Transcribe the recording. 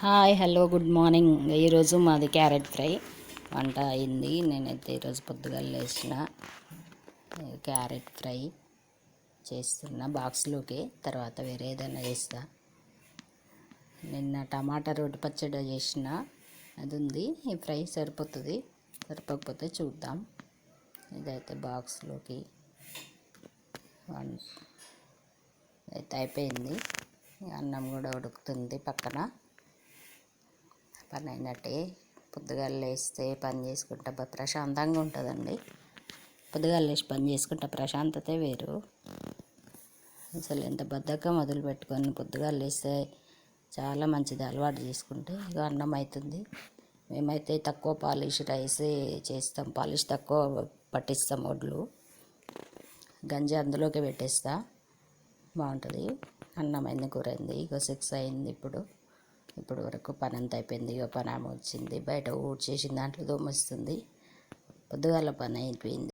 Hi hello good morning. ఈరోజు మాది carrot fry. వంట అయింది. నేనైతే ఈరోజు పొద్దుగా లేచిన క్యారెట్ ఫ్రై చేస్తున్నా బాక్స్లోకి. తర్వాత వేరే ఏదైనా చేస్తా. నిన్న టమాటా రోడ్డు పచ్చడి చేసిన. అది ఉంది. ఈ ఫ్రై సరిపోతుంది. సరిపోకపోతే చూద్దాం. ఇదైతే బాక్స్లోకి. వన్ అయితే అయిపోయింది. అన్నం కూడా ఉడుకుతుంది పక్కన. పని అయినట్టే పొద్దుగాలు లేస్తే పని చేసుకుంటా ప్రశాంతంగా ఉంటుందండి. పొద్దుగాల లేచి పని చేసుకుంటే ప్రశాంతతే వేరు. అసలు ఎంత బద్ధకం మొదలు పెట్టుకొని పొద్దుగాల లేస్తే చాలా మంచిది అలవాటు చేసుకుంటే ఇక అన్నం అవుతుంది మేమైతే తక్కువ పాలిష్ రైస్ చేస్తాం. పాలిష్ తక్కువ పట్టిస్తాం వడ్లు గంజి అందులోకి పెట్టేస్తా. బాగుంటుంది. అన్నం అయింది కూర అయింది. ఇక సిక్స్ అయింది ఇప్పుడు. ఇప్పుడు వరకు పని అంత అయిపోయింది ఇక పని ఆమె వచ్చింది బయట ఊడ్చేసిన దాంట్లో దోమొస్తుంది. పొద్దుగాల పని అయిపోయింది